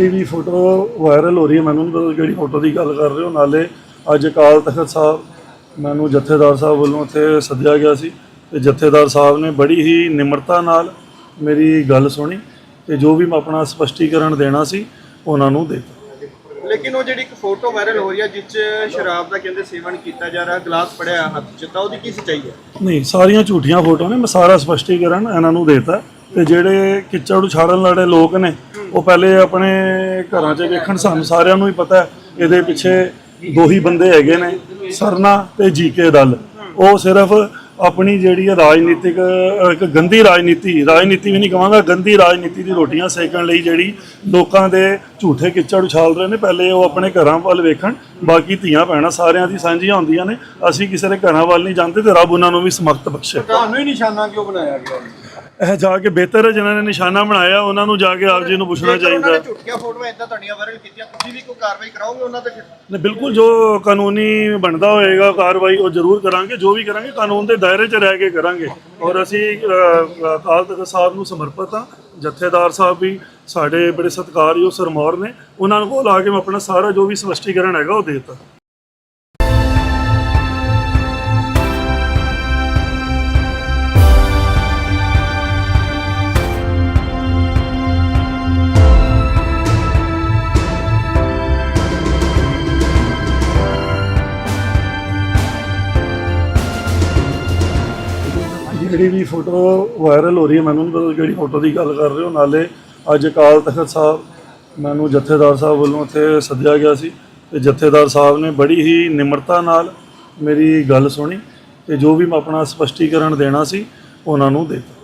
ਜਿਹੜੀ ਵੀ photo viral ਹੋ ਰਹੀ ਹੈ ਮੈਨੂੰ ਨਹੀਂ ਪਤਾ ਕਿਹੜੀ ਫੋਟੋ ਦੀ ਗੱਲ ਕਰ ਰਹੇ ਹੋ। ਨਾਲੇ ਅੱਜ ਅਕਾਲ ਤਖਤ ਸਾਹਿਬ ਮੈਨੂੰ ਜਥੇਦਾਰ ਸਾਹਿਬ ਵੱਲੋਂ ਉੱਥੇ ਸੱਦਿਆ ਗਿਆ ਸੀ ਤੇ ਜਥੇਦਾਰ ਸਾਹਿਬ ਨੇ ਬੜੀ ਹੀ ਨਿਮਰਤਾ ਨਾਲ ਮੇਰੀ ਗੱਲ ਸੁਣੀ ਤੇ ਜੋ ਵੀ ਮੈਂ ਆਪਣਾ ਸਪਸ਼ਟੀਕਰਨ ਦੇਣਾ ਸੀ ਉਹਨਾਂ ਨੂੰ ਦੇ ਦਿੱਤਾ। ਲੇਕਿਨ ਉਹ ਜਿਹੜੀ ਇੱਕ ਫੋਟੋ ਵਾਇਰਲ ਹੋ ਰਹੀ ਹੈ ਜਿਸ 'ਚ ਸ਼ਰਾਬ ਦਾ ਕਹਿੰਦੇ ਸੇਵਨ ਕੀਤਾ ਜਾ ਰਿਹਾ ਗਲਾਸ ਫੜਿਆ ਹੱਥ 'ਚ ਤਾਂ ਉਹਦੀ ਕੀ ਸੱਚਾਈ ਹੈ? ਨਹੀਂ ਸਾਰੀਆਂ ਝੂਠੀਆਂ ਫੋਟੋਆਂ ਨੇ ਮੈਂ ਸਾਰਾ ਸਪਸ਼ਟੀਕਰਨ ਇਹਨਾਂ ਨੂੰ ਦੇਤਾ। ਤੇ ਜਿਹੜੇ ਕਿਚੜ ਉਛਾੜਨ ਵਾਲੇ ਲੋਕ ਨੇ, ਉਹ ਪਹਿਲੇ ਆਪਣੇ ਘਰਾਂ 'ਚ ਵੇਖਣ ਸਾਨੂੰ ਸਾਰਿਆਂ ਨੂੰ ਹੀ ਪਤਾ ਇਹਦੇ ਪਿੱਛੇ ਦੋ ਹੀ ਬੰਦੇ ਹੈਗੇ ਨੇ, ਸਰਨਾ ਤੇ ਜੀਕੇ ਦਲ। ਉਹ ਸਿਰਫ ਆਪਣੀ ਜਿਹੜੀ ਹੈ ਰਾਜਨੀਤਿਕ, ਇੱਕ ਗੰਦੀ ਰਾਜਨੀਤੀ ਰਾਜਨੀਤੀ ਵੀ ਨਹੀਂ ਕਹਾਂਗਾ ਗੰਦੀ ਰਾਜਨੀਤੀ ਦੀ ਰੋਟੀਆਂ ਸੇਕਣ ਲਈ ਜਿਹੜੀ ਲੋਕਾਂ ਦੇ ਝੂਠੇ ਕਿੱਚੜ ਉਛਾਲ ਰਹੇ ਨੇ, ਪਹਿਲੇ ਉਹ ਆਪਣੇ ਘਰਾਂ ਵੱਲ ਵੇਖਣ, ਬਾਕੀ ਧੀਆਂ ਭੈਣਾਂ ਸਾਰਿਆਂ ਦੀ ਸਾਂਝੀਆਂ ਹੁੰਦੀਆਂ ਨੇ, ਅਸੀਂ ਕਿਸੇ ਦੇ ਘਰਾਂ ਵੱਲ ਨਹੀਂ ਜਾਂਦੇ ਤੇ ਰੱਬ ਉਹਨਾਂ ਨੂੰ ਵੀ ਸਮਕਤ ਬਖਸ਼ੇ। ਤੁਹਾਨੂੰ ਹੀ ਨਿਸ਼ਾਨਾ ਕਿਉਂ ਬਣਾਇਆ ਗਿਆ? ਇਹ ਜਾ ਕੇ ਬਿਹਤਰ ਹੈ ਜਿਨ੍ਹਾਂ ਨੇ ਨਿਸ਼ਾਨਾ ਬਣਾਇਆ ਉਹਨਾਂ ਨੂੰ ਜਾ ਕੇ ਆਪ ਜੀ ਨੂੰ ਪੁੱਛਣਾ ਚਾਹੀਦਾ ਉਹਨਾਂ। ਨੇ ਝੂਠੀਆਂ ਫੋਟੋਆਂ ਇਦਾਂ ਤੁਹਾਡੀਆਂ ਵਾਇਰਲ ਕੀਤੀਆਂ ਤੁਸੀਂ ਵੀ ਕੋਈ ਕਾਰਵਾਈ ਕਰਾਓਗੇ ਉਹਨਾਂ ਤੇ ਫਿਰ? ਨੇ ਬਿਲਕੁਲ ਜੋ ਕਾਨੂੰਨੀ ਬਣਦਾ ਹੋਏਗਾ ਕਾਰਵਾਈ ਉਹ ਜ਼ਰੂਰ ਕਰਾਂਗੇ ਜੋ ਵੀ ਕਰਾਂਗੇ ਕਾਨੂੰਨ ਦੇ ਦਾਇਰੇ 'ਚ ਰਹਿ ਕੇ ਕਰਾਂਗੇ। ਔਰ ਅਸੀਂ ਅ, ਅਕਾਲ ਤਖਤ ਸਾਹਿਬ ਨੂੰ ਸਮਰਪਿਤ ਹਾਂ ਜਥੇਦਾਰ ਸਾਹਿਬ ਵੀ ਸਾਡੇ ਬੜੇ ਸਤਿਕਾਰਯੋਗ ਸਰਮੌਰ ਨੇ ਉਹਨਾਂ ਨੂੰ ਕੋਲ ਆ ਕੇ ਮੈਂ ਆਪਣਾ ਸਾਰਾ ਜੋ ਵੀ ਸਪਸ਼ਟੀਕਰਨ ਹੈਗਾ ਉਹ ਦੇ ਦਿੱਤਾ। ਜਿਹੜੀ ਵੀ ਫੋਟੋ ਵਾਇਰਲ ਹੋ ਰਹੀ ਹੈ ਮੈਨੂੰ ਨਹੀਂ ਪਤਾ ਕਿਹੜੀ ਫੋਟੋ ਦੀ ਗੱਲ ਕਰ ਰਹੇ ਹੋ। ਨਾਲੇ ਅੱਜ ਅਕਾਲ ਤਖਤ ਸਾਹਿਬ ਮੈਨੂੰ ਜਥੇਦਾਰ ਸਾਹਿਬ ਵੱਲੋਂ ਉੱਥੇ ਸੱਦਿਆ ਗਿਆ ਸੀ ਤੇ ਜਥੇਦਾਰ ਸਾਹਿਬ ਨੇ ਬੜੀ ਹੀ ਨਿਮਰਤਾ ਨਾਲ ਮੇਰੀ ਗੱਲ ਸੁਣੀ ਤੇ ਜੋ ਵੀ ਮੈਂ ਆਪਣਾ ਸਪਸ਼ਟੀਕਰਨ ਦੇਣਾ ਸੀ ਉਹਨਾਂ ਨੂੰ ਦਿੱਤਾ।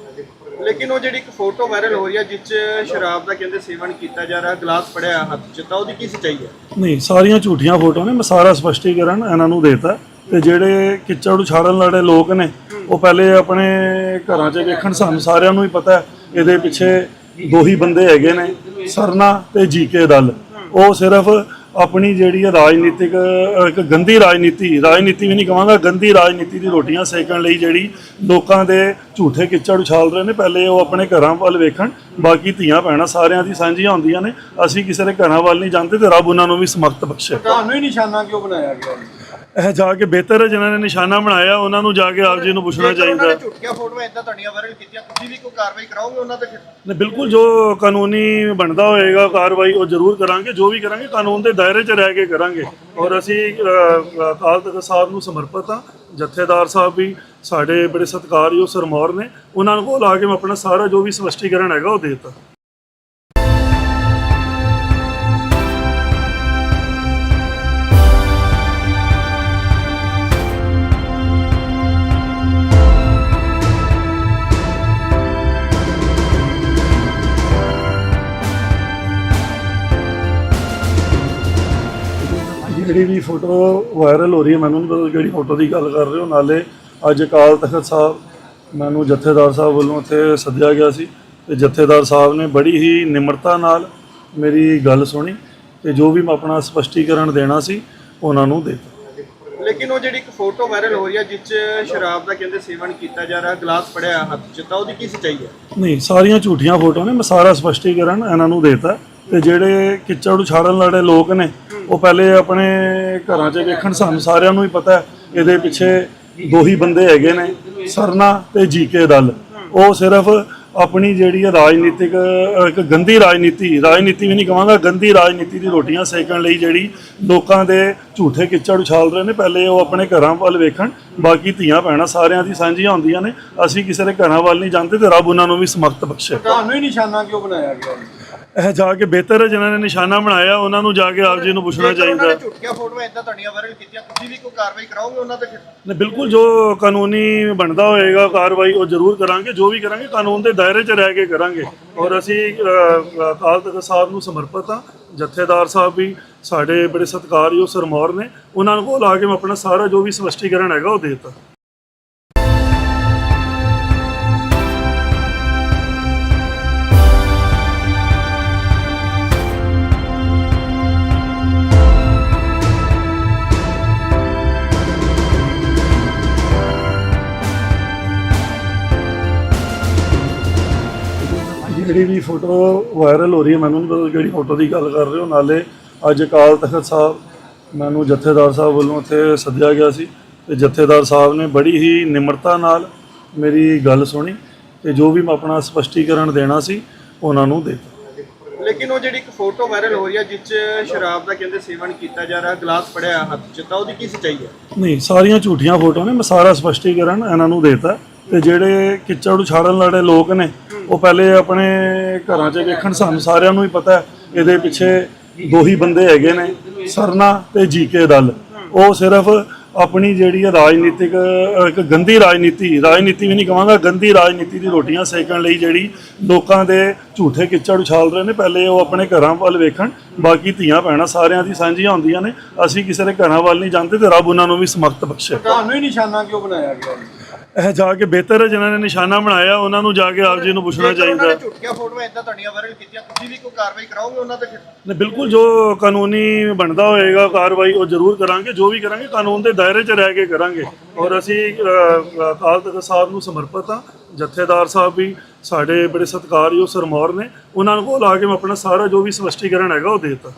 ਲੇਕਿਨ ਉਹ ਜਿਹੜੀ ਇੱਕ ਫੋਟੋ ਵਾਇਰਲ ਹੋ ਰਹੀ ਹੈ ਜਿਸ 'ਚ ਸ਼ਰਾਬ ਦਾ ਕਹਿੰਦੇ ਸੇਵਨ ਕੀਤਾ ਜਾ ਰਿਹਾ ਗਲਾਸ ਫੜਿਆ ਹੱਥ 'ਚ ਤਾਂ ਉਹਦੀ ਕੀ ਸੱਚਾਈ ਹੈ? ਨਹੀਂ ਸਾਰੀਆਂ ਝੂਠੀਆਂ ਫੋਟੋਆਂ ਨੇ ਮੈਂ ਸਾਰਾ ਸਪਸ਼ਟੀਕਰਨ ਇਹਨਾਂ ਨੂੰ ਦੇਤਾ। ਤੇ ਜਿਹੜੇ ਕਿਚੜ ਉਛਾੜਨ ਵਾਲੇ ਲੋਕ ਨੇ, ਉਹ ਪਹਿਲੇ ਆਪਣੇ ਘਰਾਂ 'ਚ ਵੇਖਣ ਸਾਨੂੰ ਸਾਰਿਆਂ ਨੂੰ ਹੀ ਪਤਾ ਇਹਦੇ ਪਿੱਛੇ ਦੋ ਹੀ ਬੰਦੇ ਹੈਗੇ ਨੇ, ਸਰਨਾ ਤੇ ਜੀਕੇ ਦਲ। ਉਹ ਸਿਰਫ ਆਪਣੀ ਜਿਹੜੀ ਹੈ ਰਾਜਨੀਤਿਕ, ਇੱਕ ਗੰਦੀ ਰਾਜਨੀਤੀ ਰਾਜਨੀਤੀ ਵੀ ਨਹੀਂ ਕਹਾਂਗਾ ਗੰਦੀ ਰਾਜਨੀਤੀ ਦੀ ਰੋਟੀਆਂ ਸੇਕਣ ਲਈ ਜਿਹੜੀ ਲੋਕਾਂ ਦੇ ਝੂਠੇ ਕਿੱਚੜ ਉਛਾਲ ਰਹੇ ਨੇ, ਪਹਿਲੇ ਉਹ ਆਪਣੇ ਘਰਾਂ ਵੱਲ ਵੇਖਣ, ਬਾਕੀ ਧੀਆਂ ਭੈਣਾਂ ਸਾਰਿਆਂ ਦੀ ਸਾਂਝੀਆਂ ਹੁੰਦੀਆਂ ਨੇ, ਅਸੀਂ ਕਿਸੇ ਦੇ ਘਰਾਂ ਵੱਲ ਨਹੀਂ ਜਾਂਦੇ ਤੇ ਰੱਬ ਉਹਨਾਂ ਨੂੰ ਵੀ ਸਮਕਤ ਬਖਸ਼ੇ। ਤੁਹਾਨੂੰ ਹੀ ਨਿਸ਼ਾਨਾ ਕਿਉਂ ਬਣਾਇਆ ਗਿਆ? ਇਹ ਜਾ ਕੇ ਬਿਹਤਰ ਹੈ ਜਿਨ੍ਹਾਂ ਨੇ ਨਿਸ਼ਾਨਾ ਬਣਾਇਆ ਉਹਨਾਂ ਨੂੰ ਜਾ ਕੇ ਆਪ ਜੀ ਨੂੰ ਪੁੱਛਣਾ ਚਾਹੀਦਾ ਉਹਨਾਂ। ਨੇ ਝੂਠੀਆਂ ਫੋਟੋਆਂ ਇਦਾਂ ਤੁਹਾਡੀਆਂ ਵਾਇਰਲ ਕੀਤੀਆਂ ਤੁਸੀਂ ਵੀ ਕੋਈ ਕਾਰਵਾਈ ਕਰਾਓਗੇ ਉਹਨਾਂ ਤੇ ਫਿਰ? ਨੇ ਬਿਲਕੁਲ ਜੋ ਕਾਨੂੰਨੀ ਬਣਦਾ ਹੋਏਗਾ ਕਾਰਵਾਈ ਉਹ ਜ਼ਰੂਰ ਕਰਾਂਗੇ ਜੋ ਵੀ ਕਰਾਂਗੇ ਕਾਨੂੰਨ ਦੇ ਦਾਇਰੇ 'ਚ ਰਹਿ ਕੇ ਕਰਾਂਗੇ। ਔਰ ਅਸੀਂ ਅ, ਅਕਾਲ ਤਖਤ ਸਾਹਿਬ ਨੂੰ ਸਮਰਪਿਤ ਹਾਂ ਜਥੇਦਾਰ ਸਾਹਿਬ ਵੀ ਸਾਡੇ ਬੜੇ ਸਤਿਕਾਰਯੋਗ ਸਰਮੌਰ ਨੇ ਉਹਨਾਂ ਨੂੰ ਕੋਲ ਆ ਕੇ ਮੈਂ ਆਪਣਾ ਸਾਰਾ ਜੋ ਵੀ ਸਪਸ਼ਟੀਕਰਨ ਹੈਗਾ ਉਹ ਦੇ ਦਿੱਤਾ। ਜਿਹੜੀ ਵੀ ਫੋਟੋ ਵਾਇਰਲ ਹੋ ਰਹੀ ਹੈ ਮੈਨੂੰ ਨਹੀਂ ਪਤਾ ਕਿਹੜੀ ਫੋਟੋ ਦੀ ਗੱਲ ਕਰ ਰਹੇ ਹੋ। ਨਾਲੇ ਅੱਜ ਅਕਾਲ ਤਖਤ ਸਾਹਿਬ ਮੈਨੂੰ ਜਥੇਦਾਰ ਸਾਹਿਬ ਵੱਲੋਂ ਉੱਥੇ ਸੱਦਿਆ ਗਿਆ ਸੀ ਤੇ ਜਥੇਦਾਰ ਸਾਹਿਬ ਨੇ ਬੜੀ ਹੀ ਨਿਮਰਤਾ ਨਾਲ ਮੇਰੀ ਗੱਲ ਸੁਣੀ ਤੇ ਜੋ ਵੀ ਮੈਂ ਆਪਣਾ ਸਪਸ਼ਟੀਕਰਨ ਦੇਣਾ ਸੀ ਉਹਨਾਂ ਨੂੰ ਦੇ ਦਿੱਤਾ। ਲੇਕਿਨ ਉਹ ਜਿਹੜੀ ਇੱਕ ਫੋਟੋ ਵਾਇਰਲ ਹੋ ਰਹੀ ਹੈ ਜਿਸ 'ਚ ਸ਼ਰਾਬ ਦਾ ਕਹਿੰਦੇ ਸੇਵਨ ਕੀਤਾ ਜਾ ਰਿਹਾ ਗਲਾਸ ਫੜਿਆ ਹੱਥ 'ਚ ਤਾਂ ਉਹਦੀ ਕੀ ਸੱਚਾਈ ਹੈ? ਨਹੀਂ ਸਾਰੀਆਂ ਝੂਠੀਆਂ ਫੋਟੋਆਂ ਨੇ ਮੈਂ ਸਾਰਾ ਸਪਸ਼ਟੀਕਰਨ ਇਹਨਾਂ ਨੂੰ ਦੇਤਾ। ਤੇ ਜਿਹੜੇ ਕਿਚੜ ਉਛਾੜਨ ਵਾਲੇ ਲੋਕ ਨੇ, ਉਹ ਪਹਿਲੇ ਆਪਣੇ ਘਰਾਂ 'ਚ ਵੇਖਣ ਸਾਨੂੰ ਸਾਰਿਆਂ ਨੂੰ ਹੀ ਪਤਾ ਇਹਦੇ ਪਿੱਛੇ ਦੋ ਹੀ ਬੰਦੇ ਹੈਗੇ ਨੇ, ਸਰਨਾ ਤੇ ਜੀਕੇ ਦਲ। ਉਹ ਸਿਰਫ ਆਪਣੀ ਜਿਹੜੀ ਹੈ ਰਾਜਨੀਤਿਕ, ਇੱਕ ਗੰਦੀ ਰਾਜਨੀਤੀ ਰਾਜਨੀਤੀ ਵੀ ਨਹੀਂ ਕਹਾਂਗਾ ਗੰਦੀ ਰਾਜਨੀਤੀ ਦੀ ਰੋਟੀਆਂ ਸੇਕਣ ਲਈ ਜਿਹੜੀ ਲੋਕਾਂ ਦੇ ਝੂਠੇ ਕਿੱਚੜ ਉਛਾਲ ਰਹੇ ਨੇ, ਪਹਿਲੇ ਉਹ ਆਪਣੇ ਘਰਾਂ ਵੱਲ ਵੇਖਣ, ਬਾਕੀ ਧੀਆਂ ਭੈਣਾਂ ਸਾਰਿਆਂ ਦੀ ਸਾਂਝੀਆਂ ਹੁੰਦੀਆਂ ਨੇ, ਅਸੀਂ ਕਿਸੇ ਦੇ ਘਰਾਂ ਵੱਲ ਨਹੀਂ ਜਾਂਦੇ ਤੇ ਰੱਬ ਉਹਨਾਂ ਨੂੰ ਵੀ ਸਮਕਤ ਬਖਸ਼ੇ। ਤੁਹਾਨੂੰ ਹੀ ਨਿਸ਼ਾਨਾ ਕਿਉਂ ਬਣਾਇਆ ਗਿਆ? ਇਹ ਜਾ ਕੇ ਬਿਹਤਰ ਹੈ ਜਿਨ੍ਹਾਂ ਨੇ ਨਿਸ਼ਾਨਾ ਬਣਾਇਆ ਉਹਨਾਂ ਨੂੰ ਜਾ ਕੇ ਆਪ ਜੀ ਨੂੰ ਪੁੱਛਣਾ ਚਾਹੀਦਾ ਉਹਨਾਂ। ਨੇ ਝੂਠੀਆਂ ਫੋਟੋਆਂ ਇਦਾਂ ਤੁਹਾਡੀਆਂ ਵਾਇਰਲ ਕੀਤੀਆਂ ਤੁਸੀਂ ਵੀ ਕੋਈ ਕਾਰਵਾਈ ਕਰਾਓਗੇ ਉਹਨਾਂ ਤੇ ਫਿਰ? ਨੇ ਬਿਲਕੁਲ ਜੋ ਕਾਨੂੰਨੀ ਬਣਦਾ ਹੋਏਗਾ ਕਾਰਵਾਈ ਉਹ ਜ਼ਰੂਰ ਕਰਾਂਗੇ ਜੋ ਵੀ ਕਰਾਂਗੇ ਕਾਨੂੰਨ ਦੇ ਦਾਇਰੇ 'ਚ ਰਹਿ ਕੇ ਕਰਾਂਗੇ। ਔਰ ਅਸੀਂ ਅ, ਅਕਾਲ ਤਖਤ ਸਾਹਿਬ ਨੂੰ ਸਮਰਪਿਤ ਹਾਂ ਜਥੇਦਾਰ ਸਾਹਿਬ ਵੀ ਸਾਡੇ ਬੜੇ ਸਤਿਕਾਰਯੋਗ ਸਰਮੌਰ ਨੇ ਉਹਨਾਂ ਨੂੰ ਕੋਲ ਆ ਕੇ ਮੈਂ ਆਪਣਾ ਸਾਰਾ ਜੋ ਵੀ ਸਪਸ਼ਟੀਕਰਨ ਹੈਗਾ ਉਹ ਦੇ ਦਿੱਤਾ। ਜਿਹੜੀ ਵੀ ਫੋਟੋ ਵਾਇਰਲ ਹੋ ਰਹੀ ਹੈ ਮੈਨੂੰ ਨਹੀਂ ਪਤਾ ਕਿਹੜੀ ਫੋਟੋ ਦੀ ਗੱਲ ਕਰ ਰਹੇ ਹੋ। ਨਾਲੇ ਅੱਜ ਅਕਾਲ ਤਖਤ ਸਾਹਿਬ ਮੈਨੂੰ ਜਥੇਦਾਰ ਸਾਹਿਬ ਵੱਲੋਂ ਉੱਥੇ ਸੱਦਿਆ ਗਿਆ ਸੀ ਤੇ ਜਥੇਦਾਰ ਸਾਹਿਬ ਨੇ ਬੜੀ ਹੀ ਨਿਮਰਤਾ ਨਾਲ ਮੇਰੀ ਗੱਲ ਸੁਣੀ ਤੇ ਜੋ ਵੀ ਮੈਂ ਆਪਣਾ ਸਪਸ਼ਟੀਕਰਨ ਦੇਣਾ ਸੀ ਉਹਨਾਂ ਨੂੰ ਦਿੱਤਾ। ਲੇਕਿਨ ਉਹ ਜਿਹੜੀ ਇੱਕ ਫੋਟੋ ਵਾਇਰਲ ਹੋ ਰਹੀ ਹੈ ਜਿਸ 'ਚ ਸ਼ਰਾਬ ਦਾ ਕਹਿੰਦੇ ਸੇਵਨ ਕੀਤਾ ਜਾ ਰਿਹਾ ਗਲਾਸ ਫੜਿਆ ਹੱਥ 'ਚ ਤਾਂ ਉਹਦੀ ਕੀ ਸੱਚਾਈ ਹੈ? ਨਹੀਂ ਸਾਰੀਆਂ ਝੂਠੀਆਂ ਫੋਟੋਆਂ ਨੇ ਮੈਂ ਸਾਰਾ ਸਪਸ਼ਟੀਕਰਨ ਇਹਨਾਂ ਨੂੰ ਦੇਤਾ ਤੇ ਜਿਹੜੇ ਕਿੱਚੜ ਉਛਾੜਨ ਵਾਲੇ ਲੋਕ ਨੇ ਉਹ ਪਹਿਲੇ ਆਪਣੇ ਘਰਾਂ 'ਚ ਵੇਖਣ ਸਾਨੂੰ ਸਾਰਿਆਂ ਨੂੰ ਹੀ ਪਤਾ ਇਹਦੇ ਪਿੱਛੇ ਦੋ ਹੀ ਬੰਦੇ ਹੈਗੇ ਨੇ, ਸਰਨਾ ਤੇ ਜੀਕੇ ਦਲ। ਉਹ ਸਿਰਫ ਆਪਣੀ ਜਿਹੜੀ ਹੈ ਰਾਜਨੀਤਿਕ, ਇੱਕ ਗੰਦੀ ਰਾਜਨੀਤੀ ਰਾਜਨੀਤੀ ਵੀ ਨਹੀਂ ਕਹਾਂਗਾ ਗੰਦੀ ਰਾਜਨੀਤੀ ਦੀ ਰੋਟੀਆਂ ਸੇਕਣ ਲਈ ਜਿਹੜੀ ਲੋਕਾਂ ਦੇ ਝੂਠੇ ਕਿੱਚੜ ਉਛਾਲ ਰਹੇ ਨੇ, ਪਹਿਲੇ ਉਹ ਆਪਣੇ ਘਰਾਂ ਵੱਲ ਵੇਖਣ, ਬਾਕੀ ਧੀਆਂ ਭੈਣਾਂ ਸਾਰਿਆਂ ਦੀ ਸਾਂਝੀਆਂ ਹੁੰਦੀਆਂ ਨੇ, ਅਸੀਂ ਕਿਸੇ ਦੇ ਘਰਾਂ ਵੱਲ ਨਹੀਂ ਜਾਂਦੇ ਤੇ ਰੱਬ ਉਹਨਾਂ ਨੂੰ ਵੀ ਸਮਕਤ ਬਖਸ਼ੇ। ਤੁਹਾਨੂੰ ਹੀ ਨਿਸ਼ਾਨਾ ਕਿਉਂ ਬਣਾਇਆ ਗਿਆ? ਇਹ ਜਾ ਕੇ ਬਿਹਤਰ ਹੈ ਜਿਨ੍ਹਾਂ ਨੇ ਨਿਸ਼ਾਨਾ ਬਣਾਇਆ ਉਹਨਾਂ ਨੂੰ ਜਾ ਕੇ ਆਪ ਜੀ ਨੂੰ ਪੁੱਛਣਾ ਚਾਹੀਦਾ। ਨੇ ਝੂਠੀਆਂ ਫੋਟੋਆਂ ਇਦਾਂ ਤੁਹਾਡੀਆਂ ਵਾਇਰਲ ਕੀਤੀਆਂ ਤੁਸੀਂ ਵੀ ਕੋਈ ਕਾਰਵਾਈ ਕਰਾਓਗੇ ਉਹਨਾਂ ਤੇ ਫਿਰ? ਨੇ ਬਿਲਕੁਲ ਜੋ ਕਾਨੂੰਨੀ ਬਣਦਾ ਹੋਏਗਾ ਕਾਰਵਾਈ ਉਹ ਜ਼ਰੂਰ ਕਰਾਂਗੇ ਜੋ ਵੀ ਕਰਾਂਗੇ ਕਾਨੂੰਨ ਦੇ ਦਾਇਰੇ 'ਚ ਰਹਿ ਕੇ ਕਰਾਂਗੇ। ਔਰ ਅਸੀਂ ਅ, ਅਕਾਲ ਤਖਤ ਸਾਹਿਬ ਨੂੰ ਸਮਰਪਿਤ ਹਾਂ ਜਥੇਦਾਰ ਸਾਹਿਬ ਵੀ ਸਾਡੇ ਬੜੇ ਸਤਿਕਾਰਯੋਗ ਸਰਮੌਰ ਨੇ ਉਹਨਾਂ ਨੂੰ ਕੋਲ ਆ ਕੇ ਮੈਂ ਆਪਣਾ ਸਾਰਾ ਜੋ ਵੀ ਸਪਸ਼ਟੀਕਰਨ ਹੈਗਾ ਉਹ ਦੇ ਦਿੱਤਾ।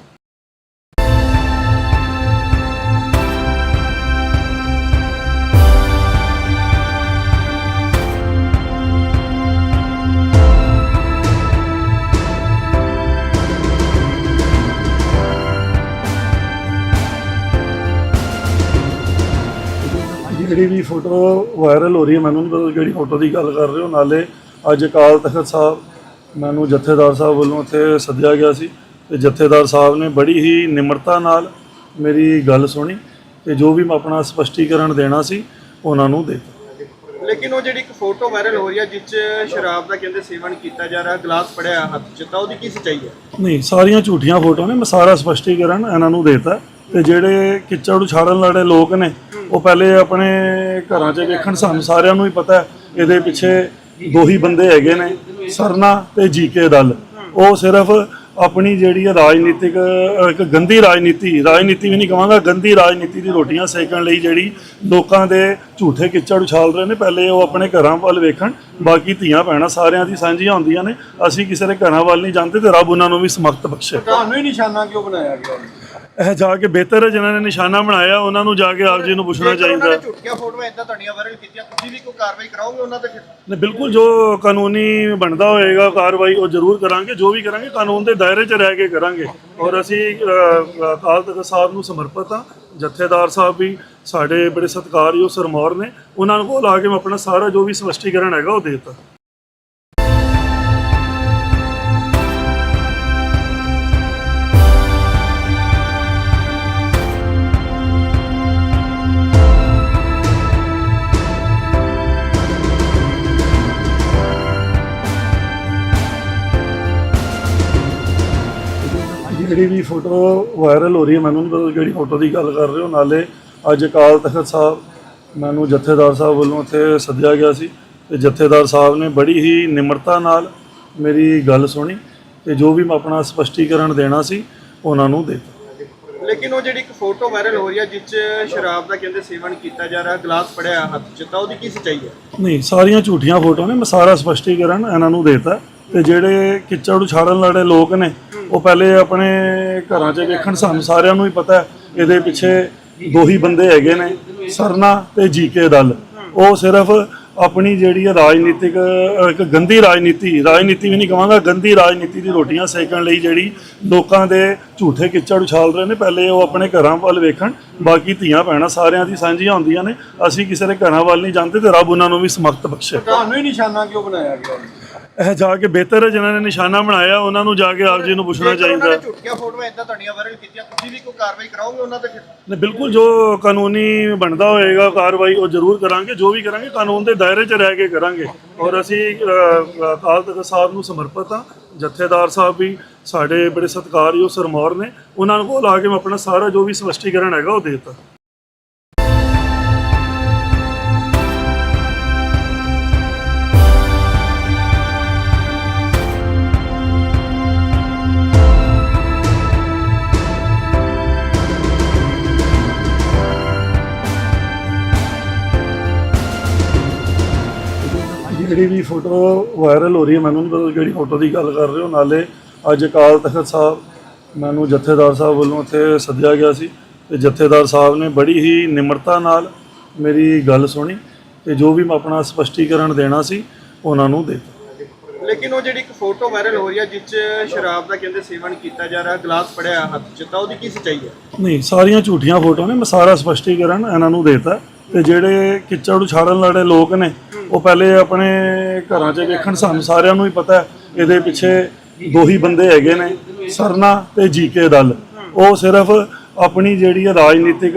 ਜਿਹੜੀ ਵੀ ਫੋਟੋ ਵਾਇਰਲ ਹੋ ਰਹੀ ਹੈ ਮੈਨੂੰ ਨਹੀਂ ਪਤਾ ਕਿਹੜੀ ਫੋਟੋ ਦੀ ਗੱਲ ਕਰ ਰਹੇ ਹੋ। ਨਾਲੇ ਅੱਜ ਅਕਾਲ ਤਖਤ ਸਾਹਿਬ ਮੈਨੂੰ ਜਥੇਦਾਰ ਸਾਹਿਬ ਵੱਲੋਂ ਉੱਥੇ ਸੱਦਿਆ ਗਿਆ ਸੀ ਤੇ ਜਥੇਦਾਰ ਸਾਹਿਬ ਨੇ ਬੜੀ ਹੀ ਨਿਮਰਤਾ ਨਾਲ ਮੇਰੀ ਗੱਲ ਸੁਣੀ ਤੇ ਜੋ ਵੀ ਮੈਂ ਆਪਣਾ ਸਪਸ਼ਟੀਕਰਨ ਦੇਣਾ ਸੀ ਉਹਨਾਂ ਨੂੰ ਦੇ ਦਿੱਤਾ। ਲੇਕਿਨ ਉਹ ਜਿਹੜੀ ਇੱਕ ਫੋਟੋ ਵਾਇਰਲ ਹੋ ਰਹੀ ਹੈ ਜਿਸ 'ਚ ਸ਼ਰਾਬ ਦਾ ਕਹਿੰਦੇ ਸੇਵਨ ਕੀਤਾ ਜਾ ਰਿਹਾ ਗਲਾਸ ਫੜਿਆ ਹੱਥ 'ਚ ਤਾਂ ਉਹਦੀ ਕੀ ਸੱਚਾਈ ਹੈ? ਨਹੀਂ ਸਾਰੀਆਂ ਝੂਠੀਆਂ ਫੋਟੋਆਂ ਨੇ ਮੈਂ ਸਾਰਾ ਸਪਸ਼ਟੀਕਰਨ ਇਹਨਾਂ ਨੂੰ ਦੇਤਾ ਤੇ ਜਿਹੜੇ ਕਿੱਚੜ ਉਛਾੜਨ ਵਾਲੇ ਲੋਕ ਨੇ ਉਹ ਪਹਿਲੇ ਆਪਣੇ ਘਰਾਂ 'ਚ ਵੇਖਣ ਸਾਨੂੰ ਸਾਰਿਆਂ ਨੂੰ ਹੀ ਪਤਾ ਇਹਦੇ ਪਿੱਛੇ ਦੋ ਹੀ ਬੰਦੇ ਹੈਗੇ ਨੇ, ਸਰਨਾ ਤੇ ਜੀਕੇ ਦਲ। ਉਹ ਸਿਰਫ ਆਪਣੀ ਜਿਹੜੀ ਹੈ ਰਾਜਨੀਤਿਕ, ਇੱਕ ਗੰਦੀ ਰਾਜਨੀਤੀ ਰਾਜਨੀਤੀ ਵੀ ਨਹੀਂ ਕਹਾਂਗਾ ਗੰਦੀ ਰਾਜਨੀਤੀ ਦੀ ਰੋਟੀਆਂ ਸੇਕਣ ਲਈ ਜਿਹੜੀ ਲੋਕਾਂ ਦੇ ਝੂਠੇ ਕਿੱਚੜ ਉਛਾਲ ਰਹੇ ਨੇ, ਪਹਿਲੇ ਉਹ ਆਪਣੇ ਘਰਾਂ ਵੱਲ ਵੇਖਣ, ਬਾਕੀ ਧੀਆਂ ਭੈਣਾਂ ਸਾਰਿਆਂ ਦੀ ਸਾਂਝੀਆਂ ਹੁੰਦੀਆਂ ਨੇ, ਅਸੀਂ ਕਿਸੇ ਦੇ ਘਰਾਂ ਵੱਲ ਨਹੀਂ ਜਾਂਦੇ ਤੇ ਰੱਬ ਉਹਨਾਂ ਨੂੰ ਵੀ ਸਮਕਤ ਬਖਸ਼ੇ। ਤੁਹਾਨੂੰ ਹੀ ਨਿਸ਼ਾਨਾ ਕਿਉਂ ਬਣਾਇਆ ਗਿਆ? ਇਹ ਜਾ ਕੇ ਬਿਹਤਰ ਹੈ ਜਿਨ੍ਹਾਂ ਨੇ ਨਿਸ਼ਾਨਾ ਬਣਾਇਆ ਉਹਨਾਂ ਨੂੰ ਜਾ ਕੇ ਆਪ ਜੀ ਨੂੰ ਪੁੱਛਣਾ ਜੇਕਰ ਉਹਨਾਂ ਚਾਹੀਦਾ। ਨੇ ਝੂਠੀਆਂ ਫੋਟੋਆਂ ਇਦਾਂ ਤੁਹਾਡੀਆਂ ਵਾਇਰਲ ਕੀਤੀਆਂ ਤੁਸੀਂ ਵੀ ਕੋਈ ਕਾਰਵਾਈ ਕਰਾਓਗੇ ਉਹਨਾਂ ਤੇ ਫਿਰ? ਨੇ ਬਿਲਕੁਲ ਜੋ ਕਾਨੂੰਨੀ ਬਣਦਾ ਹੋਏਗਾ ਕਾਰਵਾਈ ਉਹ ਜ਼ਰੂਰ ਕਰਾਂਗੇ ਜੋ ਵੀ ਕਰਾਂਗੇ ਕਾਨੂੰਨ ਦੇ ਦਾਇਰੇ 'ਚ ਰਹਿ ਕੇ ਕਰਾਂਗੇ। ਔਰ ਅਸੀਂ ਅ, ਅਕਾਲ ਤਖਤ ਸਾਹਿਬ ਨੂੰ ਸਮਰਪਿਤ ਹਾਂ ਜਥੇਦਾਰ ਸਾਹਿਬ ਵੀ ਸਾਡੇ ਬੜੇ ਸਤਿਕਾਰਯੋਗ ਸਰਮੌਰ ਨੇ ਉਹਨਾਂ ਨੂੰ ਕੋਲ ਆ ਕੇ ਮੈਂ ਆਪਣਾ ਸਾਰਾ ਜੋ ਵੀ ਸਪਸ਼ਟੀਕਰਨ ਹੈਗਾ ਉਹ ਦੇ ਦਿੱਤਾ। ਜਿਹੜੀ ਵੀ ਫੋਟੋ ਵਾਇਰਲ ਹੋ ਰਹੀ ਹੈ ਮੈਨੂੰ ਨਹੀਂ ਪਤਾ ਕਿਹੜੀ ਫੋਟੋ ਦੀ ਗੱਲ ਕਰ ਰਹੇ ਹੋ। ਨਾਲੇ ਅੱਜ ਅਕਾਲ ਤਖਤ ਸਾਹਿਬ ਮੈਨੂੰ ਜਥੇਦਾਰ ਸਾਹਿਬ ਵੱਲੋਂ ਉੱਥੇ ਸੱਦਿਆ ਗਿਆ ਸੀ ਤੇ ਜਥੇਦਾਰ ਸਾਹਿਬ ਨੇ ਬੜੀ ਹੀ ਨਿਮਰਤਾ ਨਾਲ ਮੇਰੀ ਗੱਲ ਸੁਣੀ ਤੇ ਜੋ ਵੀ ਮੈਂ ਆਪਣਾ ਸਪਸ਼ਟੀਕਰਨ ਦੇਣਾ ਸੀ ਉਹਨਾਂ ਨੂੰ ਦਿੱਤਾ। ਲੇਕਿਨ ਉਹ ਜਿਹੜੀ ਇੱਕ ਫੋਟੋ ਵਾਇਰਲ ਹੋ ਰਹੀ ਹੈ ਜਿਸ 'ਚ ਸ਼ਰਾਬ ਦਾ ਕਹਿੰਦੇ ਸੇਵਨ ਕੀਤਾ ਜਾ ਰਿਹਾ ਗਲਾਸ ਫੜਿਆ ਹੱਥ 'ਚ ਤਾਂ ਉਹਦੀ ਕੀ ਸੱਚਾਈ ਹੈ? ਨਹੀਂ ਸਾਰੀਆਂ ਝੂਠੀਆਂ ਫੋਟੋਆਂ ਨੇ ਮੈਂ ਸਾਰਾ ਸਪਸ਼ਟੀਕਰਨ ਇਹਨਾਂ ਨੂੰ ਦੇਤਾ। ਤੇ ਜਿਹੜੇ ਕਿੱਚੜ ਉਛਾੜਨ ਵਾਲੇ ਲੋਕ ਨੇ, ਉਹ ਪਹਿਲੇ ਆਪਣੇ ਘਰਾਂ 'ਚ ਵੇਖਣ ਸਾਨੂੰ ਸਾਰਿਆਂ ਨੂੰ ਹੀ ਪਤਾ ਇਹਦੇ ਪਿੱਛੇ ਦੋ ਹੀ ਬੰਦੇ ਹੈਗੇ ਨੇ, ਸਰਨਾ ਤੇ ਜੀਕੇ ਦਲ। ਉਹ ਸਿਰਫ ਆਪਣੀ ਜਿਹੜੀ ਹੈ ਰਾਜਨੀਤਿਕ, ਇੱਕ ਗੰਦੀ ਰਾਜਨੀਤੀ ਰਾਜਨੀਤੀ ਵੀ ਨਹੀਂ ਕਹਾਂਗਾ ਗੰਦੀ ਰਾਜਨੀਤੀ ਦੀ ਰੋਟੀਆਂ ਸੇਕਣ ਲਈ ਜਿਹੜੀ ਲੋਕਾਂ ਦੇ ਝੂਠੇ ਕਿੱਚੜ ਉਛਾਲ ਰਹੇ ਨੇ, ਪਹਿਲੇ ਉਹ ਆਪਣੇ ਘਰਾਂ ਵੱਲ ਵੇਖਣ, ਬਾਕੀ ਧੀਆਂ ਭੈਣਾਂ ਸਾਰਿਆਂ ਦੀ ਸਾਂਝੀਆਂ ਹੁੰਦੀਆਂ ਨੇ, ਅਸੀਂ ਕਿਸੇ ਦੇ ਘਰਾਂ ਵੱਲ ਨਹੀਂ ਜਾਂਦੇ ਤੇ ਰੱਬ ਉਹਨਾਂ ਨੂੰ ਵੀ ਸਮਕਤ ਬਖਸ਼ੇ। ਤੁਹਾਨੂੰ ਹੀ ਨਿਸ਼ਾਨਾ ਕਿਉਂ ਬਣਾਇਆ ਗਿਆ? ਇਹ ਜਾ ਕੇ ਬਿਹਤਰ ਹੈ ਜਿਨ੍ਹਾਂ ਨੇ ਨਿਸ਼ਾਨਾ ਬਣਾਇਆ ਉਹਨਾਂ ਨੂੰ ਜਾ ਕੇ ਆਪ ਜੀ ਨੂੰ ਪੁੱਛਣਾ ਜੇਕਰ ਉਹਨਾਂ ਚਾਹੀਦਾ। ਨੇ ਝੂਠੀਆਂ ਫੋਟੋਆਂ ਇਦਾਂ ਤੁਹਾਡੀਆਂ ਵਾਇਰਲ ਕੀਤੀਆਂ ਤੁਸੀਂ ਵੀ ਕੋਈ ਕਾਰਵਾਈ ਕਰਾਓਗੇ ਉਹਨਾਂ ਤੇ ਫਿਰ? ਨੇ ਬਿਲਕੁਲ ਜੋ ਕਾਨੂੰਨੀ ਬਣਦਾ ਹੋਏਗਾ ਕਾਰਵਾਈ ਉਹ ਜ਼ਰੂਰ ਕਰਾਂਗੇ ਜੋ ਵੀ ਕਰਾਂਗੇ ਕਾਨੂੰਨ ਦੇ ਦਾਇਰੇ 'ਚ ਰਹਿ ਕੇ ਕਰਾਂਗੇ। ਔਰ ਅਸੀਂ ਅ, ਅਕਾਲ ਤਖਤ ਸਾਹਿਬ ਨੂੰ ਸਮਰਪਿਤ ਹਾਂ ਜਥੇਦਾਰ ਸਾਹਿਬ ਵੀ ਸਾਡੇ ਬੜੇ ਸਤਿਕਾਰਯੋਗ ਸਰਮੌਰ ਨੇ ਉਹਨਾਂ ਨੂੰ ਕੋਲ ਆ ਕੇ ਮੈਂ ਆਪਣਾ ਸਾਰਾ ਜੋ ਵੀ ਸਪਸ਼ਟੀਕਰਨ ਹੈਗਾ ਉਹ ਦੇ ਦਿੱਤਾ। ਜਿਹੜੀ ਵੀ ਫੋਟੋ ਵਾਇਰਲ ਹੋ ਰਹੀ ਹੈ ਮੈਨੂੰ ਨਹੀਂ ਪਤਾ ਕਿਹੜੀ ਫੋਟੋ ਦੀ ਗੱਲ ਕਰ ਰਹੇ ਹੋ। ਨਾਲੇ ਅੱਜ ਅਕਾਲ ਤਖਤ ਸਾਹਿਬ ਮੈਨੂੰ ਜਥੇਦਾਰ ਸਾਹਿਬ ਵੱਲੋਂ ਉੱਥੇ ਸੱਦਿਆ ਗਿਆ ਸੀ ਤੇ ਜਥੇਦਾਰ ਸਾਹਿਬ ਨੇ ਬੜੀ ਹੀ ਨਿਮਰਤਾ ਨਾਲ ਮੇਰੀ ਗੱਲ ਸੁਣੀ ਤੇ ਜੋ ਵੀ ਮੈਂ ਆਪਣਾ ਸਪਸ਼ਟੀਕਰਨ ਦੇਣਾ ਸੀ ਉਹਨਾਂ ਨੂੰ ਦੇ ਦਿੱਤਾ। ਲੇਕਿਨ ਉਹ ਜਿਹੜੀ ਇੱਕ ਫੋਟੋ ਵਾਇਰਲ ਹੋ ਰਹੀ ਹੈ ਜਿਸ 'ਚ ਸ਼ਰਾਬ ਦਾ ਕਹਿੰਦੇ ਸੇਵਨ ਕੀਤਾ ਜਾ ਰਿਹਾ ਗਲਾਸ ਫੜਿਆ ਹੱਥ 'ਚ ਤਾਂ ਉਹਦੀ ਕੀ ਸੱਚਾਈ ਹੈ? ਨਹੀਂ ਸਾਰੀਆਂ ਝੂਠੀਆਂ ਫੋਟੋਆਂ ਨੇ ਮੈਂ ਸਾਰਾ ਸਪਸ਼ਟੀਕਰਨ ਇਹਨਾਂ ਨੂੰ ਦੇਤਾ ਤੇ ਜਿਹੜੇ ਕਿੱਚੜ ਉਛਾੜਨ ਵਾਲੇ ਲੋਕ ਨੇ ਉਹ ਪਹਿਲੇ ਆਪਣੇ ਘਰਾਂ 'ਚ ਵੇਖਣ ਸਾਨੂੰ ਸਾਰਿਆਂ ਨੂੰ ਹੀ ਪਤਾ ਇਹਦੇ ਪਿੱਛੇ ਦੋ ਹੀ ਬੰਦੇ ਹੈਗੇ ਨੇ, ਸਰਨਾ ਤੇ ਜੀਕੇ ਦਲ। ਉਹ ਸਿਰਫ ਆਪਣੀ ਜਿਹੜੀ ਹੈ ਰਾਜਨੀਤਿਕ,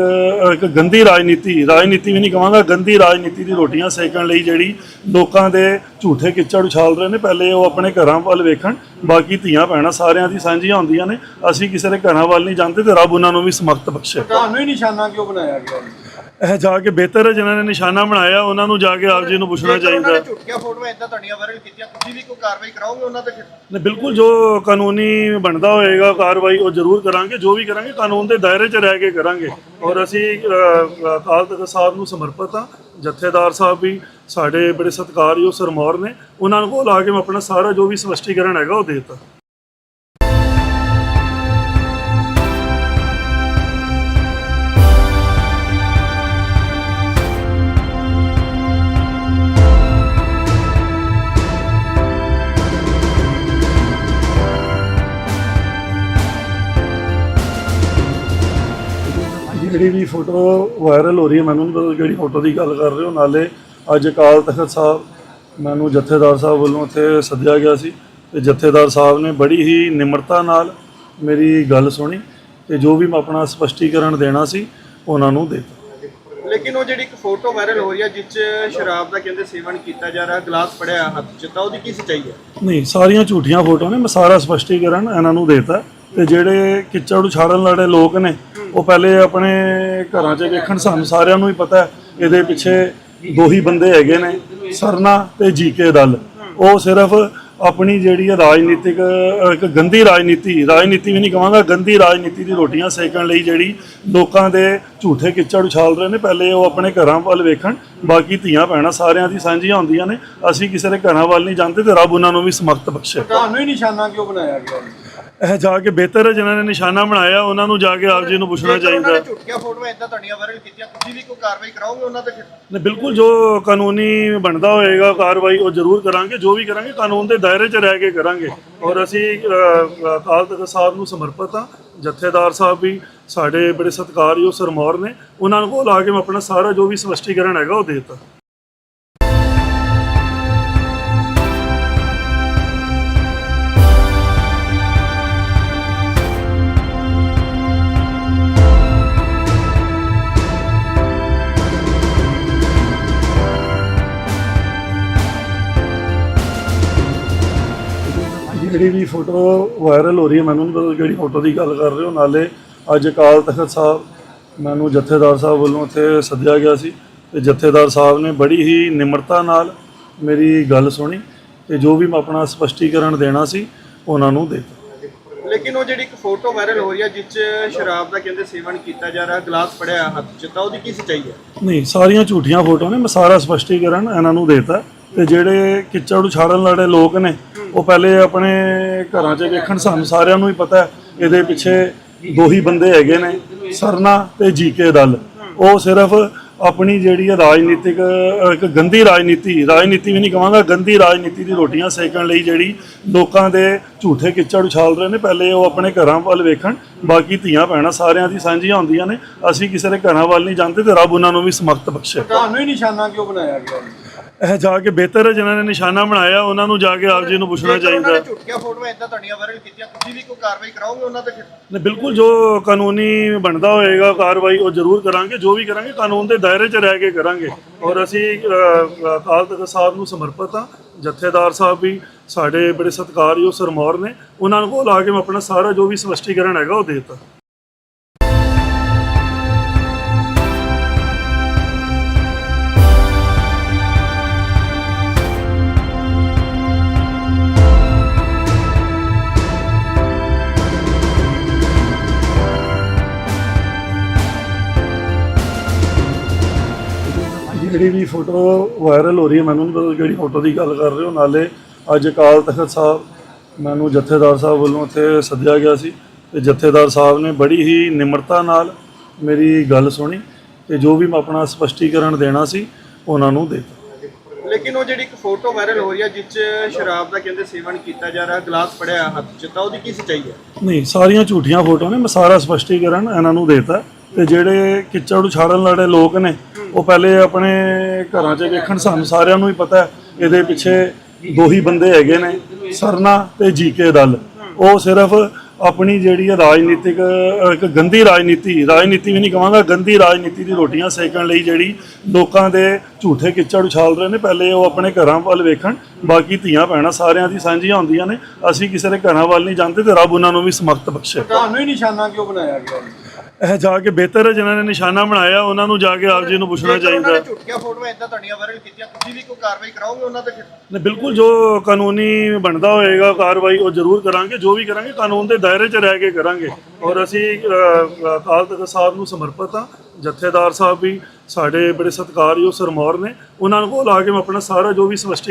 ਇੱਕ ਗੰਦੀ ਰਾਜਨੀਤੀ ਰਾਜਨੀਤੀ ਵੀ ਨਹੀਂ ਕਹਾਂਗਾ ਗੰਦੀ ਰਾਜਨੀਤੀ ਦੀ ਰੋਟੀਆਂ ਸੇਕਣ ਲਈ ਜਿਹੜੀ ਲੋਕਾਂ ਦੇ ਝੂਠੇ ਕਿੱਚੜ ਉਛਾਲ ਰਹੇ ਨੇ, ਪਹਿਲੇ ਉਹ ਆਪਣੇ ਘਰਾਂ ਵੱਲ ਵੇਖਣ, ਬਾਕੀ ਧੀਆਂ ਭੈਣਾਂ ਸਾਰਿਆਂ ਦੀ ਸਾਂਝੀਆਂ ਹੁੰਦੀਆਂ ਨੇ, ਅਸੀਂ ਕਿਸੇ ਦੇ ਘਰਾਂ ਵੱਲ ਨਹੀਂ ਜਾਂਦੇ ਤੇ ਰੱਬ ਉਹਨਾਂ ਨੂੰ ਵੀ ਸਮਕਤ ਬਖਸ਼ੇ। ਤੁਹਾਨੂੰ ਹੀ ਨਿਸ਼ਾਨਾ ਕਿਉਂ ਬਣਾਇਆ ਗਿਆ? ਇਹ ਜਾ ਕੇ ਬਿਹਤਰ ਹੈ ਜਿਨ੍ਹਾਂ ਨੇ ਨਿਸ਼ਾਨਾ ਬਣਾਇਆ ਉਹਨਾਂ ਨੂੰ ਜਾ ਕੇ ਆਪ ਜੀ ਨੂੰ ਪੁੱਛਣਾ ਜੇਕਰ ਉਹਨਾਂ ਚਾਹੀਦਾ। ਨੇ ਝੂਠੀਆਂ ਫੋਟੋਆਂ ਇਦਾਂ ਤੁਹਾਡੀਆਂ ਵਾਇਰਲ ਕੀਤੀਆਂ ਤੁਸੀਂ ਵੀ ਕੋਈ ਕਾਰਵਾਈ ਕਰਾਓਗੇ ਉਹਨਾਂ ਤੇ ਫਿਰ? ਨੇ ਬਿਲਕੁਲ ਜੋ ਕਾਨੂੰਨੀ ਬਣਦਾ ਹੋਏਗਾ ਕਾਰਵਾਈ ਉਹ ਜ਼ਰੂਰ ਕਰਾਂਗੇ ਜੋ ਵੀ ਕਰਾਂਗੇ ਕਾਨੂੰਨ ਦੇ ਦਾਇਰੇ 'ਚ ਰਹਿ ਕੇ ਕਰਾਂਗੇ। ਔਰ ਅਸੀਂ ਅ, ਅਕਾਲ ਤਖਤ ਸਾਹਿਬ ਨੂੰ ਸਮਰਪਿਤ ਹਾਂ ਜਥੇਦਾਰ ਸਾਹਿਬ ਵੀ ਸਾਡੇ ਬੜੇ ਸਤਿਕਾਰਯੋਗ ਸਰਮੌਰ ਨੇ ਉਹਨਾਂ ਨੂੰ ਕੋਲ ਆ ਕੇ ਮੈਂ ਆਪਣਾ ਸਾਰਾ ਜੋ ਵੀ ਸਪਸ਼ਟੀਕਰਨ ਹੈਗਾ ਉਹ ਦੇ ਦਿੱਤਾ। ਜਿਹੜੀ ਵੀ ਫੋਟੋ ਵਾਇਰਲ ਹੋ ਰਹੀ ਹੈ ਮੈਨੂੰ ਨਹੀਂ ਪਤਾ ਕਿਹੜੀ ਫੋਟੋ ਦੀ ਗੱਲ ਕਰ ਰਹੇ ਹੋ। ਨਾਲੇ ਅੱਜ ਅਕਾਲ ਤਖਤ ਸਾਹਿਬ ਮੈਨੂੰ ਜਥੇਦਾਰ ਸਾਹਿਬ ਵੱਲੋਂ ਉੱਥੇ ਸੱਦਿਆ ਗਿਆ ਸੀ ਤੇ ਜਥੇਦਾਰ ਸਾਹਿਬ ਨੇ ਬੜੀ ਹੀ ਨਿਮਰਤਾ ਨਾਲ ਮੇਰੀ ਗੱਲ ਸੁਣੀ ਤੇ ਜੋ ਵੀ ਮੈਂ ਆਪਣਾ ਸਪਸ਼ਟੀਕਰਨ ਦੇਣਾ ਸੀ ਉਹਨਾਂ ਨੂੰ ਦਿੱਤਾ। ਲੇਕਿਨ ਉਹ ਜਿਹੜੀ ਇੱਕ ਫੋਟੋ ਵਾਇਰਲ ਹੋ ਰਹੀ ਹੈ ਜਿਸ 'ਚ ਸ਼ਰਾਬ ਦਾ ਕਹਿੰਦੇ ਸੇਵਨ ਕੀਤਾ ਜਾ ਰਿਹਾ ਗਲਾਸ ਫੜਿਆ ਹੱਥ 'ਚ ਤਾਂ ਉਹਦੀ ਕੀ ਸੱਚਾਈ ਹੈ? ਨਹੀਂ ਸਾਰੀਆਂ ਝੂਠੀਆਂ ਫੋਟੋਆਂ ਨੇ ਮੈਂ ਸਾਰਾ ਸਪਸ਼ਟੀਕਰਨ ਇਹਨਾਂ ਨੂੰ ਦੇਤਾ। ਤੇ ਜਿਹੜੇ ਕਿੱਚੜ ਉਛਾੜਨ ਵਾਲੇ ਲੋਕ ਨੇ, ਉਹ ਪਹਿਲੇ ਆਪਣੇ ਘਰਾਂ 'ਚ ਵੇਖਣ ਸਾਨੂੰ ਸਾਰਿਆਂ ਨੂੰ ਹੀ ਪਤਾ ਇਹਦੇ ਪਿੱਛੇ ਦੋ ਹੀ ਬੰਦੇ ਹੈਗੇ ਨੇ, ਸਰਨਾ ਤੇ ਜੀਕੇ ਦਲ। ਉਹ ਸਿਰਫ ਆਪਣੀ ਜਿਹੜੀ ਹੈ ਰਾਜਨੀਤਿਕ, ਇੱਕ ਗੰਦੀ ਰਾਜਨੀਤੀ ਰਾਜਨੀਤੀ ਵੀ ਨਹੀਂ ਕਹਾਂਗਾ ਗੰਦੀ ਰਾਜਨੀਤੀ ਦੀ ਰੋਟੀਆਂ ਸੇਕਣ ਲਈ ਜਿਹੜੀ ਲੋਕਾਂ ਦੇ ਝੂਠੇ ਕਿੱਚੜ ਉਛਾਲ ਰਹੇ ਨੇ, ਪਹਿਲੇ ਉਹ ਆਪਣੇ ਘਰਾਂ ਵੱਲ ਵੇਖਣ, ਬਾਕੀ ਧੀਆਂ ਭੈਣਾਂ ਸਾਰਿਆਂ ਦੀ ਸਾਂਝੀਆਂ ਹੁੰਦੀਆਂ ਨੇ, ਅਸੀਂ ਕਿਸੇ ਦੇ ਘਰਾਂ ਵੱਲ ਨਹੀਂ ਜਾਂਦੇ ਤੇ ਰੱਬ ਉਹਨਾਂ ਨੂੰ ਵੀ ਸਮਕਤ ਬਖਸ਼ੇ। ਤੁਹਾਨੂੰ ਹੀ ਨਿਸ਼ਾਨਾ ਕਿਉਂ ਬਣਾਇਆ ਗਿਆ? ਇਹ ਜਾ ਕੇ ਬਿਹਤਰ ਹੈ ਜਿਨ੍ਹਾਂ ਨੇ ਨਿਸ਼ਾਨਾ ਬਣਾਇਆ ਉਹਨਾਂ ਨੂੰ ਜਾ ਕੇ ਆਪ ਜੀ ਨੂੰ ਪੁੱਛਣਾ ਚਾਹੀਦਾ। ਨੇ ਝੂਠੀਆਂ ਫੋਟੋਆਂ ਇਦਾਂ ਤੁਹਾਡੀਆਂ ਵਾਇਰਲ ਕੀਤੀਆਂ ਤੁਸੀਂ ਵੀ ਕੋਈ ਕਾਰਵਾਈ ਕਰਾਓਗੇ ਉਹਨਾਂ ਤੇ ਫਿਰ? ਨੇ ਬਿਲਕੁਲ ਜੋ ਕਾਨੂੰਨੀ ਬਣਦਾ ਹੋਏਗਾ ਕਾਰਵਾਈ ਉਹ ਜ਼ਰੂਰ ਕਰਾਂਗੇ ਜੋ ਵੀ ਕਰਾਂਗੇ ਕਾਨੂੰਨ ਦੇ ਦਾਇਰੇ 'ਚ ਰਹਿ ਕੇ ਕਰਾਂਗੇ। ਔਰ ਅਸੀਂ ਅ, ਅਕਾਲ ਤਖਤ ਸਾਹਿਬ ਨੂੰ ਸਮਰਪਿਤ ਹਾਂ ਜਥੇਦਾਰ ਸਾਹਿਬ ਵੀ ਸਾਡੇ ਬੜੇ ਸਤਿਕਾਰਯੋਗ ਸਰਮੌਰ ਨੇ ਉਹਨਾਂ ਨੂੰ ਕੋਲ ਆ ਕੇ ਮੈਂ ਆਪਣਾ ਸਾਰਾ ਜੋ ਵੀ ਸਪਸ਼ਟੀਕਰਨ ਹੈਗਾ ਉਹ ਦੇ ਦਿੱਤਾ। ਜਿਹੜੀ ਵੀ ਫੋਟੋ ਵਾਇਰਲ ਹੋ ਰਹੀ ਹੈ ਮੈਨੂੰ ਨਹੀਂ ਪਤਾ ਕਿਹੜੀ ਫੋਟੋ ਦੀ ਗੱਲ ਕਰ ਰਹੇ ਹੋ। ਨਾਲੇ ਅੱਜ ਅਕਾਲ ਤਖਤ ਸਾਹਿਬ ਮੈਨੂੰ ਜਥੇਦਾਰ ਸਾਹਿਬ ਵੱਲੋਂ ਉੱਥੇ ਸੱਦਿਆ ਗਿਆ ਸੀ ਤੇ ਜਥੇਦਾਰ ਸਾਹਿਬ ਨੇ ਬੜੀ ਹੀ ਨਿਮਰਤਾ ਨਾਲ ਮੇਰੀ ਗੱਲ ਸੁਣੀ ਤੇ ਜੋ ਵੀ ਮੈਂ ਆਪਣਾ ਸਪਸ਼ਟੀਕਰਨ ਦੇਣਾ ਸੀ ਉਹਨਾਂ ਨੂੰ ਦੇ ਦਿੱਤਾ। ਲੇਕਿਨ ਉਹ ਜਿਹੜੀ ਇੱਕ ਫੋਟੋ ਵਾਇਰਲ ਹੋ ਰਹੀ ਹੈ ਜਿਸ 'ਚ ਸ਼ਰਾਬ ਦਾ ਕਹਿੰਦੇ ਸੇਵਨ ਕੀਤਾ ਜਾ ਰਿਹਾ ਗਲਾਸ ਫੜਿਆ ਹੱਥ 'ਚ ਤਾਂ ਉਹਦੀ ਕੀ ਸੱਚਾਈ ਹੈ? ਨਹੀਂ ਸਾਰੀਆਂ ਝੂਠੀਆਂ ਫੋਟੋਆਂ ਨੇ ਮੈਂ ਸਾਰਾ ਸਪਸ਼ਟੀਕਰਨ ਇਹਨਾਂ ਨੂੰ ਦੇਤਾ ਤੇ ਜਿਹੜੇ ਕਿੱਚੜ ਉਛਾੜਨ ਵਾਲੇ ਲੋਕ ਨੇ ਉਹ ਪਹਿਲੇ ਆਪਣੇ ਘਰਾਂ 'ਚ ਵੇਖਣ ਸਾਨੂੰ ਸਾਰਿਆਂ ਨੂੰ ਹੀ ਪਤਾ ਇਹਦੇ ਪਿੱਛੇ ਦੋ ਹੀ ਬੰਦੇ ਹੈਗੇ ਨੇ, ਸਰਨਾ ਤੇ ਜੀਕੇ ਦਲ। ਉਹ ਸਿਰਫ ਆਪਣੀ ਜਿਹੜੀ ਹੈ ਰਾਜਨੀਤਿਕ, ਇੱਕ ਗੰਦੀ ਰਾਜਨੀਤੀ ਰਾਜਨੀਤੀ ਵੀ ਨਹੀਂ ਕਹਾਂਗਾ ਗੰਦੀ ਰਾਜਨੀਤੀ ਦੀ ਰੋਟੀਆਂ ਸੇਕਣ ਲਈ ਜਿਹੜੀ ਲੋਕਾਂ ਦੇ ਝੂਠੇ ਕਿੱਚੜ ਉਛਾਲ ਰਹੇ ਨੇ, ਪਹਿਲੇ ਉਹ ਆਪਣੇ ਘਰਾਂ ਵੱਲ ਵੇਖਣ, ਬਾਕੀ ਧੀਆਂ ਭੈਣਾਂ ਸਾਰਿਆਂ ਦੀ ਸਾਂਝੀਆਂ ਹੁੰਦੀਆਂ ਨੇ, ਅਸੀਂ ਕਿਸੇ ਦੇ ਘਰਾਂ ਵੱਲ ਨਹੀਂ ਜਾਂਦੇ ਤੇ ਰੱਬ ਉਹਨਾਂ ਨੂੰ ਵੀ ਸਮਕਤ ਬਖਸ਼ੇ। ਤੁਹਾਨੂੰ ਹੀ ਨਿਸ਼ਾਨਾ ਕਿਉਂ ਬਣਾਇਆ ਗਿਆ? ਇਹ ਜਾ ਕੇ ਬਿਹਤਰ ਹੈ ਜਿਨ੍ਹਾਂ ਨੇ ਨਿਸ਼ਾਨਾ ਬਣਾਇਆ ਉਹਨਾਂ ਨੂੰ ਜਾ ਕੇ ਆਪ ਜੀ ਨੂੰ ਪੁੱਛਣਾ ਜੇਕਰ ਉਹਨਾਂ ਚਾਹੀਦਾ। ਨੇ ਝੂਠੀਆਂ ਫੋਟੋਆਂ ਇਦਾਂ ਤੁਹਾਡੀਆਂ ਵਾਇਰਲ ਕੀਤੀਆਂ ਤੁਸੀਂ ਵੀ ਕੋਈ ਕਾਰਵਾਈ ਕਰਾਓਗੇ ਉਹਨਾਂ ਤੇ ਫਿਰ? ਨੇ ਬਿਲਕੁਲ ਜੋ ਕਾਨੂੰਨੀ ਬਣਦਾ ਹੋਏਗਾ ਕਾਰਵਾਈ ਉਹ ਜ਼ਰੂਰ ਕਰਾਂਗੇ ਜੋ ਵੀ ਕਰਾਂਗੇ ਕਾਨੂੰਨ ਦੇ ਦਾਇਰੇ 'ਚ ਰਹਿ ਕੇ ਕਰਾਂਗੇ। ਔਰ ਅਸੀਂ ਅ, ਅਕਾਲ ਤਖਤ ਸਾਹਿਬ ਨੂੰ ਸਮਰਪਿਤ ਹਾਂ ਜਥੇਦਾਰ ਸਾਹਿਬ ਵੀ ਸਾਡੇ ਬੜੇ ਸਤਿਕਾਰਯੋਗ ਸਰਮੌਰ ਨੇ ਉਹਨਾਂ ਨੂੰ ਕੋਲ ਆ ਕੇ ਮੈਂ ਆਪਣਾ ਸਾਰਾ ਜੋ ਵੀ ਸਪਸ਼ਟੀਕਰਨ ਹੈਗਾ ਉਹ ਦੇ ਦਿੱਤਾ। ਜਿਹੜੀ ਵੀ ਫੋਟੋ ਵਾਇਰਲ ਹੋ ਰਹੀ ਹੈ ਮੈਨੂੰ ਨਹੀਂ ਪਤਾ ਕਿਹੜੀ ਫੋਟੋ ਦੀ ਗੱਲ ਕਰ ਰਹੇ ਹੋ। ਨਾਲੇ ਅੱਜ ਅਕਾਲ ਤਖਤ ਸਾਹਿਬ ਮੈਨੂੰ ਜਥੇਦਾਰ ਸਾਹਿਬ ਵੱਲੋਂ ਉੱਥੇ ਸੱਦਿਆ ਗਿਆ ਸੀ ਤੇ ਜਥੇਦਾਰ ਸਾਹਿਬ ਨੇ ਬੜੀ ਹੀ ਨਿਮਰਤਾ ਨਾਲ ਮੇਰੀ ਗੱਲ ਸੁਣੀ ਤੇ ਜੋ ਵੀ ਮੈਂ ਆਪਣਾ ਸਪਸ਼ਟੀਕਰਨ ਦੇਣਾ ਸੀ ਉਹਨਾਂ ਨੂੰ ਦੇ ਦਿੱਤਾ। ਲੇਕਿਨ ਉਹ ਜਿਹੜੀ ਇੱਕ ਫੋਟੋ ਵਾਇਰਲ ਹੋ ਰਹੀ ਹੈ ਜਿਸ 'ਚ ਸ਼ਰਾਬ ਦਾ ਕਹਿੰਦੇ ਸੇਵਨ ਕੀਤਾ ਜਾ ਰਿਹਾ ਗਲਾਸ ਫੜਿਆ ਹੱਥ 'ਚ ਤਾਂ ਉਹਦੀ ਕੀ ਸੱਚਾਈ ਹੈ? ਨਹੀਂ ਸਾਰੀਆਂ ਝੂਠੀਆਂ ਫੋਟੋਆਂ ਨੇ ਮੈਂ ਸਾਰਾ ਸਪਸ਼ਟੀਕਰਨ ਇਹਨਾਂ ਨੂੰ ਦੇਤਾ। ਤੇ ਜਿਹੜੇ ਕਿੱਚੜ ਉਛਾੜਨ ਵਾਲੇ ਲੋਕ ਨੇ, ਉਹ ਪਹਿਲੇ ਆਪਣੇ ਘਰਾਂ 'ਚ ਵੇਖਣ ਸਾਨੂੰ ਸਾਰਿਆਂ ਨੂੰ ਹੀ ਪਤਾ ਇਹਦੇ ਪਿੱਛੇ ਦੋ ਹੀ ਬੰਦੇ ਹੈਗੇ ਨੇ, ਸਰਨਾ ਤੇ ਜੀਕੇ ਦਲ। ਉਹ ਸਿਰਫ ਆਪਣੀ ਜਿਹੜੀ ਹੈ ਰਾਜਨੀਤਿਕ, ਇੱਕ ਗੰਦੀ ਰਾਜਨੀਤੀ ਰਾਜਨੀਤੀ ਵੀ ਨਹੀਂ ਕਹਾਂਗਾ ਗੰਦੀ ਰਾਜਨੀਤੀ ਦੀ ਰੋਟੀਆਂ ਸੇਕਣ ਲਈ ਜਿਹੜੀ ਲੋਕਾਂ ਦੇ ਝੂਠੇ ਕਿੱਚੜ ਉਛਾਲ ਰਹੇ ਨੇ, ਪਹਿਲੇ ਉਹ ਆਪਣੇ ਘਰਾਂ ਵੱਲ ਵੇਖਣ, ਬਾਕੀ ਧੀਆਂ ਭੈਣਾਂ ਸਾਰਿਆਂ ਦੀ ਸਾਂਝੀਆਂ ਹੁੰਦੀਆਂ ਨੇ, ਅਸੀਂ ਕਿਸੇ ਦੇ ਘਰਾਂ ਵੱਲ ਨਹੀਂ ਜਾਂਦੇ ਤੇ ਰੱਬ ਉਹਨਾਂ ਨੂੰ ਵੀ ਸਮਕਤ ਬਖਸ਼ੇ। ਤੁਹਾਨੂੰ ਹੀ ਨਿਸ਼ਾਨਾ ਕਿਉਂ ਬਣਾਇਆ ਗਿਆ? ਇਹ ਜਾ ਕੇ ਬਿਹਤਰ ਹੈ ਜਿਨ੍ਹਾਂ ਨੇ ਨਿਸ਼ਾਨਾ ਬਣਾਇਆ ਉਹਨਾਂ ਨੂੰ ਜਾ ਕੇ ਆਪ ਜੀ ਨੂੰ ਪੁੱਛਣਾ ਚਾਹੀਦਾ। ਨੇ ਝੂਠੀਆਂ ਫੋਟੋਆਂ ਇਦਾਂ ਤੁਹਾਡੀਆਂ ਵਾਇਰਲ ਕੀਤੀਆਂ ਤੁਸੀਂ ਵੀ ਕੋਈ ਕਾਰਵਾਈ ਕਰਾਓਗੇ ਉਹਨਾਂ ਤੇ ਫਿਰ? ਨੇ ਬਿਲਕੁਲ ਜੋ ਕਾਨੂੰਨੀ ਬਣਦਾ ਹੋਏਗਾ ਕਾਰਵਾਈ ਉਹ ਜ਼ਰੂਰ ਕਰਾਂਗੇ ਜੋ ਵੀ ਕਰਾਂਗੇ ਕਾਨੂੰਨ ਦੇ ਦਾਇਰੇ 'ਚ ਰਹਿ ਕੇ ਕਰਾਂਗੇ। ਔਰ ਅਸੀਂ ਅ, ਅਕਾਲ ਤਖਤ ਸਾਹਿਬ ਨੂੰ ਸਮਰਪਿਤ ਹਾਂ ਜਥੇਦਾਰ ਸਾਹਿਬ ਵੀ ਸਾਡੇ ਬੜੇ ਸਤਿਕਾਰਯੋਗ ਸਰਮੌਰ ਨੇ ਉਹਨਾਂ ਨੂੰ ਕੋਲ ਆ ਕੇ ਮੈਂ ਆਪਣਾ ਸਾਰਾ ਜੋ ਵੀ ਸਪਸ਼ਟੀ